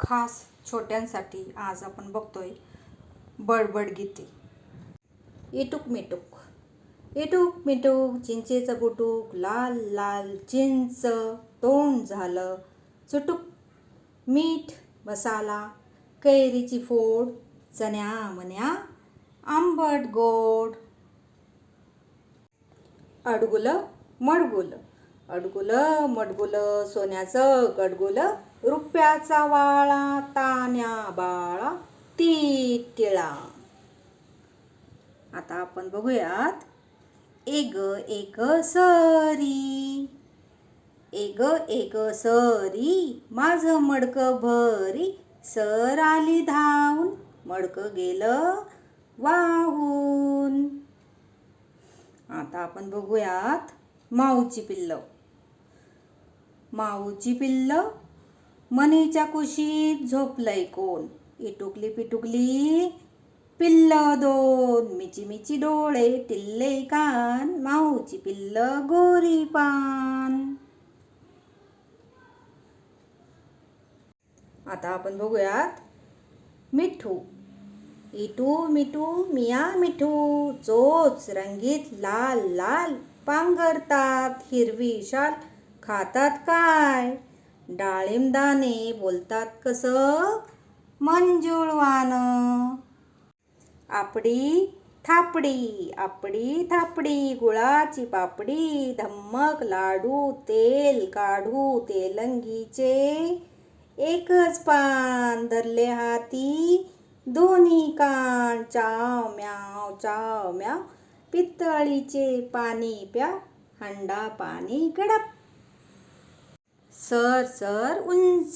खास छोट्यांसाठी आज आपण बघतोय बडबड गीते. इटूक मिटूक. इटूक मिटूक चिंचेचं बुटूक लाल लाल चिंच तोंड झालं. चुटूक मीठ मसाला कैरीची फोड चण्या मन्या आंबट गोड अडगुलं मडगुलं. अडगुलं मडगुलं सोन्याचं गडगुलं रुपयाचा वाळा तान्या बाळा ती टिळा आता आपण बघूयात एग एक सरी. एग एक सरी माझं मडकं भरी सर आली धावून मडकं गेलं वाहून. आता आपण बघूयात माऊची पिल्लं. माऊची पिल्ल मनीच्या कुशीत झोपलंय कोण? इटुकली पिटुकली पिल्ल दोन. मिची मिची डोळे टिल्ले कान माऊची पिल्ल गोरी पान. आता आपण बघूयात मिठू. इटू मिठू मिया मिठू. चोच रंगीत लाल लाल पांघरतात हिरवी शाल खातात काय? डाळिंबदाणे बोलतात कसं? मंजुळवान. आपडी थापडी आपडी थापडी गुळाची पापडी धम्मक लाडू तेल काढू तेलंगीचे एकच पान धरले हाती दोन्ही कान. चाव म्याव चाव म्याव पितळीचे पाणी प्या हंडा पाणी गडप. सर सर उंच.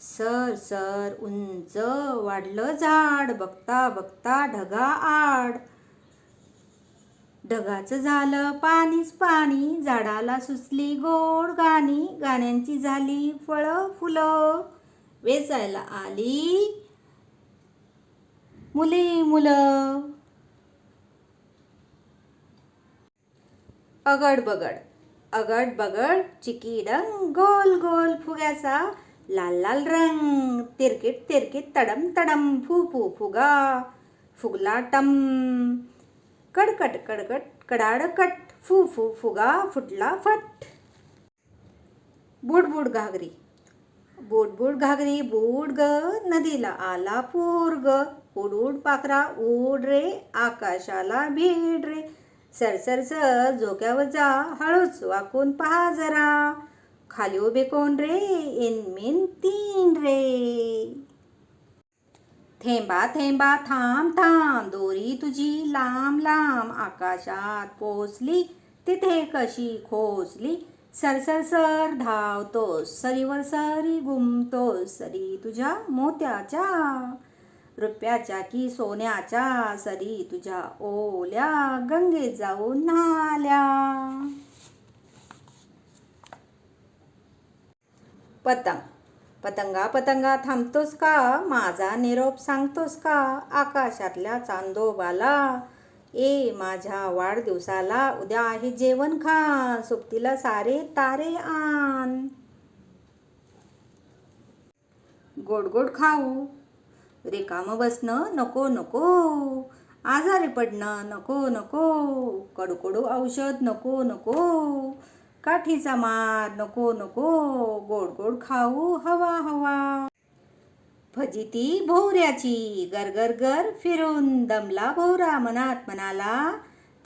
सर सर उंच वाढलं झाड बघता बघता ढगा आड. ढगाचं झालं पाणीच पाणी झाडाला सुचली गोड गाणी गाण्यांची झाली फळं फुलं. वेचायला आली मुली मुलं. अगड बगड अगड बगड चिकी डंग गोल गोल फुग्याचा लाल लाल रंग तिरकिट तिरकिट तडम तडम फू फू फुगा फुगला टम. कडकट कडकट कडाडकट फू फू फुगा फुटला फट. बुडबुड घागरी. बुडबुड घागरी बुड ग नदीला आला पूर ग उड उड पाखरा उड रे आकाशाला भेड रे. सरसर सर झोक्यावर जा हळूच वाकून पहा जरा. खाली उभे कोण रे? इनमिन तीन रे. थेंबा थेंबा थांब थांब. दोरी तुझी लांब लांब. आकाशात पोचली तिथे कशी खोचली? सरसर सर सर धावतोस सरीवर सरी घुमतोस सरी तुझ्या मोत्याच्या. रुपयाच्या की सोन्याच्या सरी तुझ्या ओल्या गंगेत जाऊन नाल्या पतंग. पतंगा पतंगा थांबतोस का? माझा निरोप सांगतोस का? आकाशातल्या चांदोबाला. ए माझ्या वाढदिवसाला उद्या आहे जेवण खा. सुप्तीला सारे तारे आण. गोड गोड खाऊ. रिकामं बसणं नको नको. आजारी पडणं नको नको. कडकडू औषध नको नको. काठीचा मार नको नको. गोड गोड खाऊ हवा हवा. फजिती भोवऱ्याची गरगर गर फिरून दमला भोवरा मनात मनाला.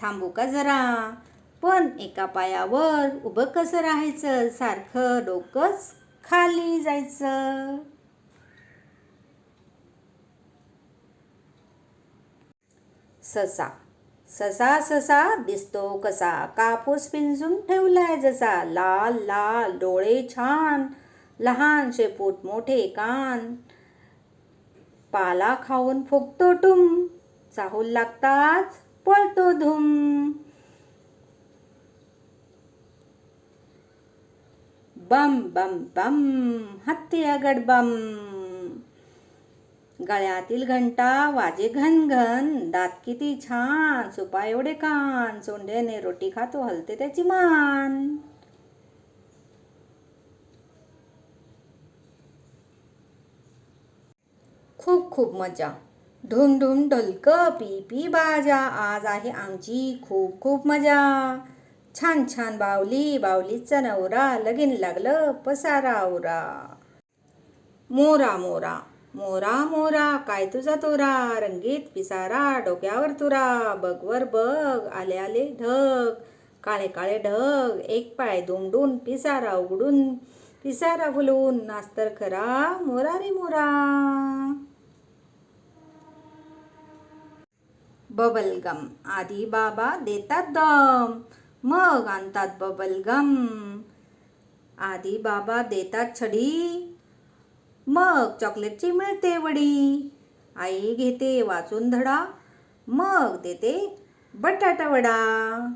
थांबू का जरा? पण एका पायावर उभं कसं राहायचं? सारखं डोकंच खाली जायचं. ससा. ससा ससा दिसतो कसा? कापूस पिंजून ठेवलाय जसा. लाल लाल डोळे छान. लहान शेपूट मोठे कान. पाला खाऊन फुगतो टुम. चाहूल लागताच पळतो धुम. बम बम बम. हत्ती अगड बम. गळ्यातील घंटा वाजे घन घन दात किती छान सुपा एवढे कान सोंड्याने रोटी खातो हलते त्याची मान. खूप खूप मजा. ढुम ढुम ढोलक पी पी बाजा आज आहे आमची खूप खूप मजा. छान छान बावली बावलीचा नवरा लगीन लागलं पसारा आवरा मोरा मोरा. मोरा मोरा काय तुझा तोरा? रंगीत पिसारा डोक्यावर तुरा. बगवर बग आले आले ढग. काळे काळे ढग. एक पाय दुमडून पिसारा उघडून पिसारा फुलवून. नास्तर खरा मोरा रे मोरा. बबलगम. आधी बाबा देतात दम मग आणतात बबलगम. आधी बाबा देतात छडी मग चॉकलेटची मिळते वडी. आई घेते वाचून धडा. मग देते बटाटा वडा.